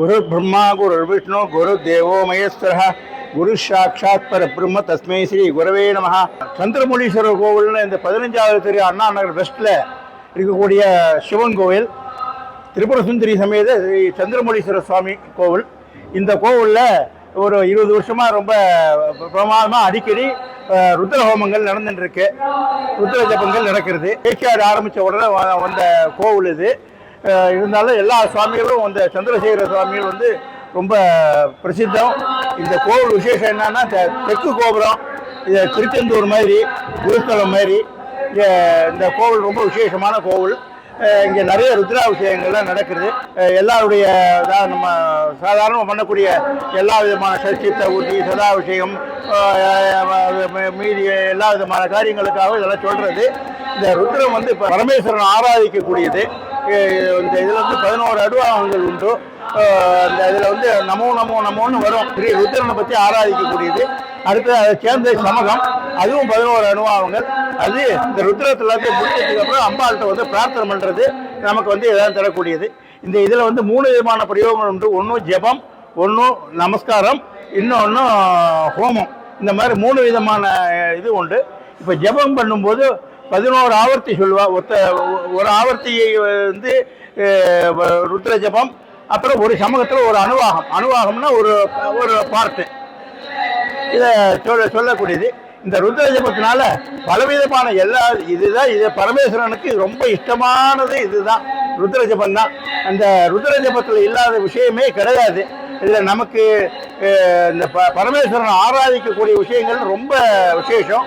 குரு பிரம்மா குரு விஷ்ணு குரு தேவோ மகேஸ்வர குரு சாட்சாத் பர பிரம்ம தஸ்மை ஸ்ரீ குரவே நம சந்திரமுனீஸ்வரர் கோவில்னு இந்த பதினஞ்சாவது தெரு அண்ணா நகர் வெஸ்ட்டில் இருக்கக்கூடிய சிவன் கோவில். திரிபுர சுந்தரி சமேத ஸ்ரீ சந்திரமௌலீஸ்வரர் சுவாமி கோவில். இந்த கோவிலில் ஒரு இருபது வருஷமாக ரொம்ப பிரமாதமாக அடிக்கடி ருத்ர ஹோமங்கள் நடந்துட்டு இருக்கு. ருத்ர ஜபங்கள் நடக்கிறது. ஏற்காடு ஆரம்பித்த உடனே வ- வந்த கோவில் இது. இருந்தாலும் எல்லா சுவாமிகளும் அந்த சந்திரசேகர சுவாமிகள் வந்து ரொம்ப பிரசித்தம். இந்த கோவில் விசேஷம் என்னன்னா தெற்கு கோபுரம் இது திருச்செந்தூர் மாதிரி குருஸ்தலம் மாதிரி. இந்த கோவில் ரொம்ப விசேஷமான கோவில். இங்கே நிறைய ருத்ராபிஷேகங்கள்லாம் நடக்குது. எல்லாருடைய தான் நம்ம சாதாரணமாக பண்ணக்கூடிய எல்லா விதமான சஷ்டித்த ஊட்டி சதாபிஷேகம் மீதி எல்லா விதமான காரியங்களுக்காக இதெல்லாம் சொல்கிறது இந்த ருத்ரம் வந்து இப்போ பரமேஸ்வரன் ஆராதிக்கக்கூடியது. இந்த இதில் வந்து பதினோரு அடுவாகங்கள் உண்டு. அந்த இதில் வந்து நமோ நமோ நமோன்னு வரும். ஸ்ரீ ருத்ரனை பற்றி ஆராதிக்கக்கூடியது. அடுத்து அதை சேர்ந்த சமகம். அதுவும் பதினோரு அனுபவங்கள் அது இந்த ருத்ரத்தில் எல்லாத்தையும் முடிச்சதுக்கு அப்புறம் அம்பாள்கிட்ட வந்து பிரார்த்தனை பண்ணுறது நமக்கு வந்து எதாவது தரக்கூடியது. இந்த இதில் வந்து மூணு விதமான பிரயோகங்கள் உண்டு. ஒன்றும் ஜெபம் ஒன்றும் நமஸ்காரம் இன்னொன்று ஹோமம். இந்த மாதிரி மூணு விதமான இது உண்டு. இப்போ ஜெபம் பண்ணும்போது பதினோரு ஆவர்த்தி சொல்லுவா. ஒருத்த ஒரு ஆவர்த்தியை வந்து ருத்ர ஜபம் அப்புறம் ஒரு சமூகத்தில் ஒரு அணுவாகம். அணுவாகம்னா ஒரு ஒரு பார்ட்டு இதை சொல்ல சொல்லக்கூடியது. இந்த ருத்ர ஜபத்தினால பலவிதமான எல்லா இதுதான் இது பரமேஸ்வரனுக்கு ரொம்ப இஷ்டமானது இதுதான். ருத்ர ஜபம் தான் அந்த ருத்ர ஜபத்தில் இல்லாத விஷயமே கிடையாது. இதில் நமக்கு இந்த ப பரமேஸ்வரனை ஆராதிக்கக்கூடிய விஷயங்கள் ரொம்ப விசேஷம்.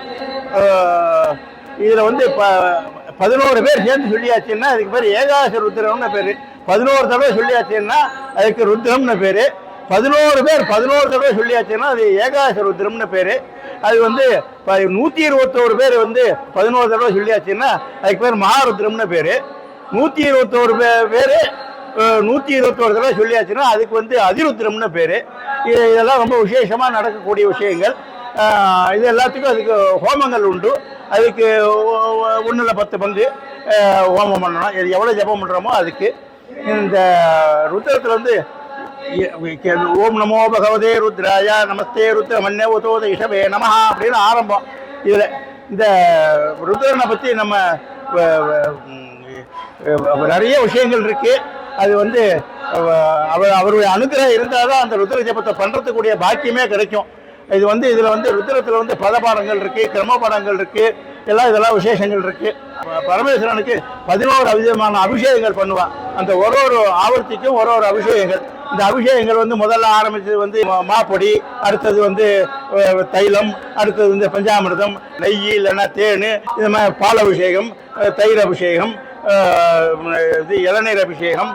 இதில் வந்து ப பதினோரு பேர் சேர்ந்து சொல்லியாச்சுன்னா அதுக்கு பேர் ஏகாச ருத்ரம்னு பேர். பதினோரு தடவை சொல்லியாச்சுன்னா அதுக்கு ருத்ரம்னு பேர். பதினோரு பேர் பதினோரு தடவை சொல்லியாச்சுன்னா அது ஏகாச ருத்ரம்னு பேர். அது வந்து ப- நூற்றி இருபத்தோரு பேர் வந்து பதினோரு தடவை சொல்லியாச்சுன்னா அதுக்கு பேர் மகாருத்ரம்னு பேர். நூற்றி இருபத்தோரு பே பேர் நூற்றி இருபத்தோரு தடவை சொல்லியாச்சுன்னா அதுக்கு வந்து அதிருத்ரம்னு பேர். இதெல்லாம் ரொம்ப விசேஷமாக நடக்கக்கூடிய விஷயங்கள். இது எல்லாத்துக்கும் அதுக்கு ஹோமங்கள் உண்டு. அதுக்கு ஒன்றில் பத்து பங்கு ஹோமம் பண்ணணும். இது எவ்வளோ ஜெபம் பண்ணுறோமோ அதுக்கு. இந்த ருத்ரத்தில் வந்து ஓம் நமோ பகவதே ருத்ராயா நமஸ்தே ருத்ர மன்னே உதோத இஷவே நமஹா அப்படின்னு ஆரம்பம். இதில் இந்த ருத்ரனை பற்றி நம்ம வ- வ- நிறைய விஷயங்கள் இருக்குது அது வந்து அவர் அவருடைய அனுகிரகம் இருந்தால் தான் அந்த ருத்ர ஜபத்தை பண்ணுறதுக்குரிய பாக்கியமே கிடைக்கும். இது வந்து இதில் வந்து ருத்ரத்தில் வந்து பதபாடங்கள் இருக்குது கிரமபாடங்கள் இருக்குது எல்லாம் இதெல்லாம் விசேஷங்கள் இருக்குது பரமேஸ்வரனுக்கு பதினோரு விதமான அபிஷேகங்கள் பண்ணுவான். அந்த ஒரு ஒரு ஆவர்த்திக்கும் ஒரு ஒரு அபிஷேகங்கள். இந்த அபிஷேகங்கள் வந்து முதல்ல ஆரம்பித்தது வந்து மா- மாப்பொடி அடுத்தது வந்து தைலம் அடுத்தது வந்து பஞ்சாமிர்தம் நெய் இல்லைன்னா தேன் இது மாதிரி பால் அபிஷேகம் தயிர் அபிஷேகம் இது இளநீர் அபிஷேகம்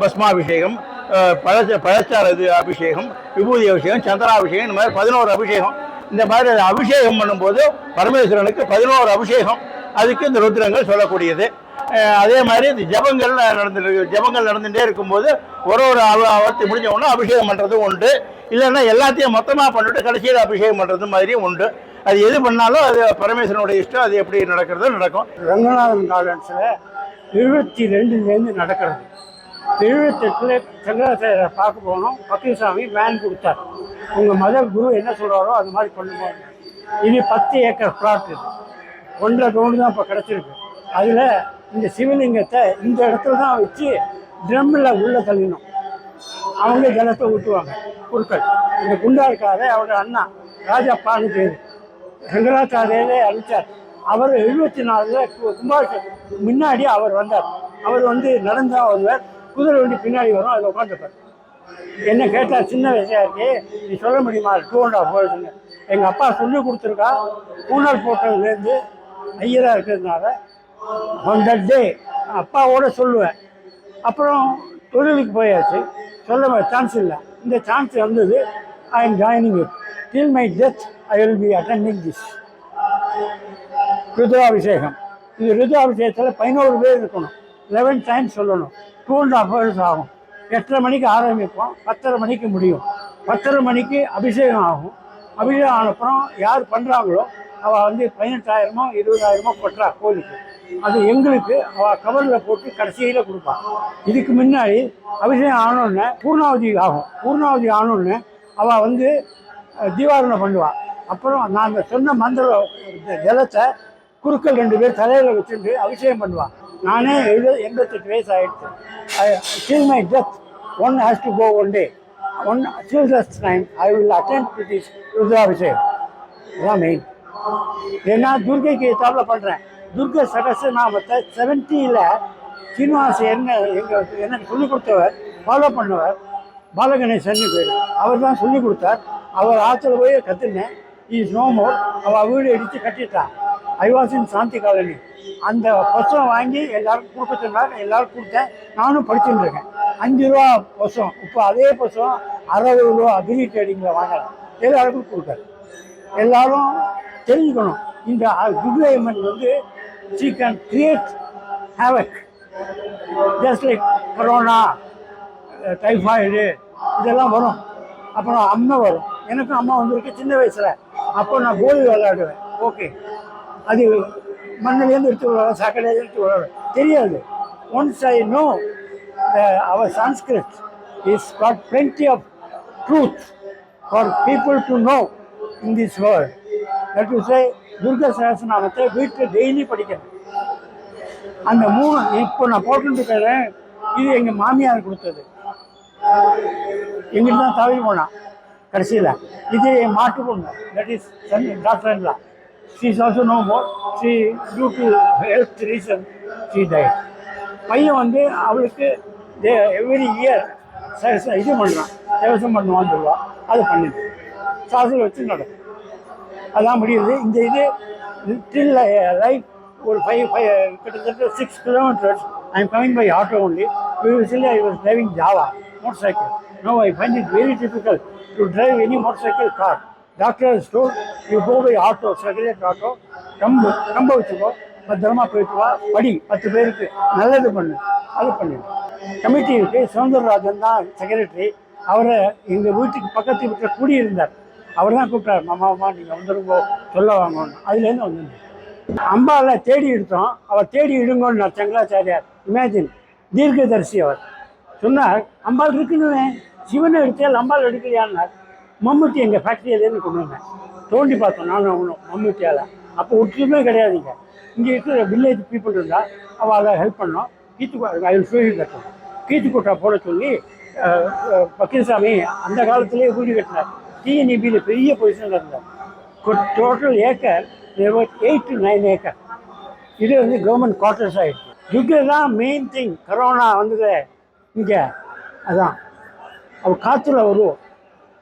பஸ்மாபிஷேகம் அஹ், பழச்ச பழச்சார இது அபிஷேகம் விபூதி அபிஷேகம் சந்திராபிஷேகம் இந்த மாதிரி பதினோரு அபிஷேகம். இந்த மாதிரி அபிஷேகம் பண்ணும்போது பரமேஸ்வரனுக்கு பதினோரு அபிஷேகம். அதுக்கு இந்த ருத்ரங்கள் சொல்லக்கூடியது. அதே மாதிரி இந்த ஜபங்கள் நடந்துட்டு ஜபங்கள் நடந்துகிட்டே இருக்கும்போது ஒரு ஒரு அவர்த்தி ஆவர்த்தி முடிஞ்ச உடனே அபிஷேகம் பண்ணுறதும் உண்டு. இல்லைன்னா எல்லாத்தையும் மொத்தமாக பண்ணிட்டு கடைசியில் அபிஷேகம் பண்ணுறது மாதிரியும் உண்டு. அது எது பண்ணாலும் அது பரமேஸ்வரனுடைய இஷ்டம். அது எப்படி நடக்கிறதோ நடக்கும். ரங்கநாதன் கார்டன்ஸில் இருபத்தி ரெண்டுலேருந்து நடக்கிறது. எழுபத்தெட்டில் சங்கராச்சாரியரை பார்க்க போனோம். பத்திரசாமி வேன் கொடுத்தார். உங்கள் மத குரு என்ன சொல்கிறாரோ அது மாதிரி பண்ணுங்க. இது பத்து ஏக்கர் பிளாட் இது. ஒன்றரை கவுண்டு தான் இப்போ கிடச்சிருக்கு. அதில் இந்த சிவலிங்கத்தை இந்த இடத்துல தான் வச்சு ட்ரம்மில் உள்ளே தள்ளினோம். அவங்க ஜலத்தை ஊற்றுவாங்க குருக்கள். இந்த குண்டா இருக்காரு அவரோட அண்ணா ராஜாப்பான்னு பேர் சங்கராச்சாரியரே அழிச்சார் அவர் எழுபத்தி நாலில் கும்பாபிஷேகம். முன்னாடி அவர் வந்தார். அவர் வந்து நடந்தா வருவார் குதிரை வண்டி பின்னாடி வரும் அதில் உட்காந்துருப்பேன். என்ன கேட்டால் சின்ன வயசாக இருக்கு நீ சொல்ல முடியுமா? டூ அண்ட் ஹாஃப் வேர்டுன்னு எங்கள் அப்பா சொல்லி கொடுத்துருக்கா ஊழல் போட்டதுலேருந்து ஐயராக இருக்கிறதுனால. ஆன் தட் டே அப்பாவோட சொல்லுவேன். அப்புறம் தொழிலுக்கு போயாச்சு. சொல்ல சான்ஸ் இல்லை. இந்த சான்ஸ் வந்தது I am joining it till my death I will be attending this Rudrabhishekam. இது ருத்ராபிஷேகத்தில் பதினோரு பேர் இருக்கணும். லெவன் டைம்ஸ் சொல்லணும். டூ அண்ட் ஹாஃப் ஹவர்ஸ் ஆகும். எட்டரை மணிக்கு ஆரம்பிப்போம். பத்தரை மணிக்கு முடியும். பத்தரை மணிக்கு அபிஷேகம் ஆகும். அபிஷேகம் ஆனப்புறம் யார் பண்ணுறாங்களோ அவள் வந்து பதினெட்டாயிரமோ இருபதாயிரமோ கொட்டுறா கோழிக்கு அது எங்களுக்கு அவள் கவரில் போட்டு கடைசியில் கொடுப்பாள் இதுக்கு முன்னாடி அபிஷேகம் ஆனோடனே பூர்ணாவதி ஆகும். பூர்ணாவதி ஆனோடனே அவள் வந்து அஹ், தீபாரணை பண்ணுவாள் அப்புறம் நாங்கள் சொன்ன மந்திர ஜலத்தை குருக்கள் ரெண்டு பேர் தலையில் வச்சுட்டு அபிஷேகம் பண்ணுவாள் நானே எழுத எண்பத்தெட்டு வயசு ஆகிடுச்சு till my death one has to go one one one till this time I will attend to this Rudrabhishekam இதுதான் மெயின் ஏன்னா துர்கைக்கு ஏற்றாப்புல பண்ணுறேன் துர்கை சகசநாமத்தை செவன்ட்டியில் சீனிவாச என்ன எங்கள் எனக்கு சொல்லிக் கொடுத்தவர் ஃபாலோ பண்ணவர் பாலகணேசன் பேர். அவர் தான் சொல்லிக் கொடுத்தார். அவர் ஆற்றுல போய் கற்றுனேன் இஸ் நோ மோர் அவள் வீடு இடித்து கட்டிட்டான். I was in Shanti colony அந்த புஸ்தகம் வாங்கி எல்லாருக்கும் கொடுக்க சொன்னார் எல்லாரும் கொடுத்தேன். நானும் படிச்சுட்டு இருக்கேன். அஞ்சு ரூபா புஸ்தகம் இப்போ அதே புஸ்தகம் அறுபது ரூபா அக்ரி ட்ரேடிங்கில் வாங்கலாம் எல்லாருக்கும் கொடுத்தாரு எல்லாரும் தெரிஞ்சுக்கணும். இந்த குட்வைமன் வந்து she can create havoc just like corona typhoid இதெல்லாம் வரும். அப்புறம் அம்மை வரும். எனக்கும் அம்மா வந்திருக்கு. சின்ன வயசில். அப்போ நான் கோலி விளையாடுவேன். ஓகே அது மண்ணிலேருந்து எடுத்து விடுவாங்க சாக்கடையிலேருந்து எடுத்து விடுவாங்க தெரியாது. Once I know our Sanskrit is got plenty of truth for people to know in this world that is say Durga சகசநாமத்தை வீட்டில் டெய்லி படிக்கிறேன் அந்த மூணு இப்போ நான் போட்டுருக்கிறேன் இது எங்கள் மாமியார் கொடுத்தது. எங்கிட்ட தான் தவறி போனான். கடைசியில். இது என் மாட்டு பொண்ணு. தட் இஸ் சன் டாக்டர் இல்லா she is also no more she due to health reason she die பையன் வந்து அவளுக்கு எவ்ரி இயர் இது பண்ணுறான் தேவசம் பண்ணுவான்னு சொல்லுவா. அது பண்ணுது சாசில் வச்சு நடக்கும். அதான் முடியுது. இந்த இது டில் லைஃப் ஒரு ஃபைவ் ஃபைவ் கிட்டத்தட்ட six kilometres I am coming by auto only previously I was driving Jawa motor cycle no I find it very difficult to drive any motor cycle car doctor store you go by auto secrete auto கம்பு கம்ப வச்சுக்கோ பத்திரமா போயிட்டு வா. படி. பத்து பேருக்கு நல்லது பண்ணு. அது பண்ணு. கமிட்டி இருக்கு. சவுந்தரராஜன் தான் செக்ரட்டரி அவரை எங்கள் வீட்டுக்கு பக்கத்து வீட்டில் கூடியிருந்தார். அவர் தான் கூப்பிட்டார். மாமா நீங்கள் வந்துருங்கோ. சொல்ல வாங்கணும் அதுலேருந்து வந்துருந்தேன் அம்பாவில் தேடி எடுத்தோம். அவர் தேடி இடுங்கன்னு சங்கராச்சாரியார். இமேஜின் தீர்க்கதரிசி அவர். சொன்னார் அம்பாள் இருக்குன்னு. சிவனை எடுத்தேன். அம்பாள் எடுக்கலையான்னார். மம்முட்டி எங்கள் ஃபேக்ட்ரியிலேருந்து கொண்டு வந்தேன். தோண்டி பார்த்தோம் நானும் அவனும் மம்முட்டியால். அப்போ ஒற்றுமே கிடையாதுங்க இங்கே. இருக்கிற வில்லேஜ் பீப்புள் இருந்தால் அவள் அதை ஹெல்ப் பண்ணோம். கீத்து ஐ வில் கட்டணும் கீத்துக்கோட்டா போட சொல்லி பக்கீர்சாமி அந்த காலத்திலேயே வீடு கட்டினார். டிஎன்இபியில் பெரிய பொசிஷனில் இருந்தார். Total acre eight to nine acre இது வந்து கவர்மெண்ட் குவார்டர்ஸ் ஆகிடுச்சு துர்கை தான் மெயின் திங் கரோனா வந்தது. இங்கே அதான். அவள் காற்றுல வருவோம்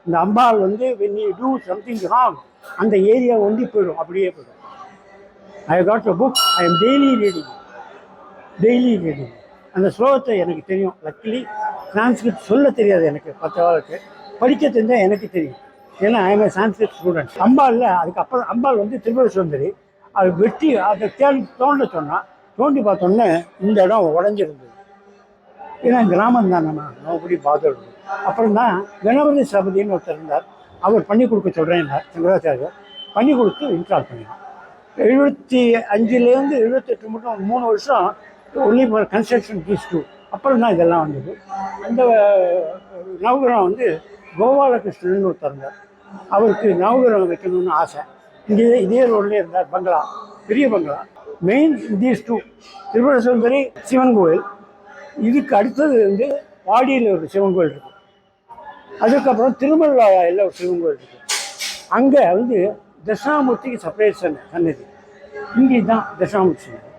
இந்த அம்பாள் வந்து when you do something wrong அந்த ஏரியா ஒண்டி போயிடும் அப்படியே போயிடும். I got a book I am daily reading daily reading அந்த ஸ்லோகத்தை எனக்கு தெரியும். லக்கிலி சான்ஸ்கிரிட் சொல்ல தெரியாது எனக்கு பத்து வாழ்க்கு படிக்க தெரிஞ்சால் எனக்கு தெரியும். ஏன்னா ஐ எம் சான்ஸ்கிரிட் ஸ்டூடெண்ட் அம்பாளில் அதுக்கப்புறம் அம்பாள் வந்து திருப்பதி சுந்தரி அது வெட்டி அதை தேடி தோண்ட சொன்னால் தோண்டி பார்த்தோன்னே இந்த இடம் உடஞ்சிருந்தது. ஏன்னா கிராமம் தான் நம்ம நோபடி பாத்துடுது அப்புறம் தான் கணபதி சபதின்னு ஒருத்தர் இருந்தார். அவர் பண்ணி கொடுக்க சொல்கிறேன் சங்கராச்சாரியர். பண்ணி கொடுத்து இன்ஸ்டால் பண்ணினார். எழுபத்தி அஞ்சுலேருந்து எழுபத்தெட்டு மட்டும் மூணு வருஷம் only for construction piece two அப்புறம் தான் இதெல்லாம் வந்தது. அந்த நவகிரகம் வந்து கோபாலகிருஷ்ணன் ஒருத்தர் இருந்தார். அவருக்கு நவகிரகம் வைக்கணும்னு ஆசை. இங்கே இதே ரோட்லேயே இருந்தார் பங்களா. பெரிய பங்களா. Main these two Thiruvalla Sundari Sivan கோயில். இதுக்கு அடுத்தது வந்து வாடியில் ஒரு சிவன் கோயில் இருக்கு. அதுக்கப்புறம் திருமல்வாயில் ஒரு சிவன் கோயில் இருக்கு. அங்கே வந்து தட்சிணாமூர்த்திக்கு செப்பரேட் சன்னதி. இங்கே தான் தட்சிணாமூர்த்தி சன்னதி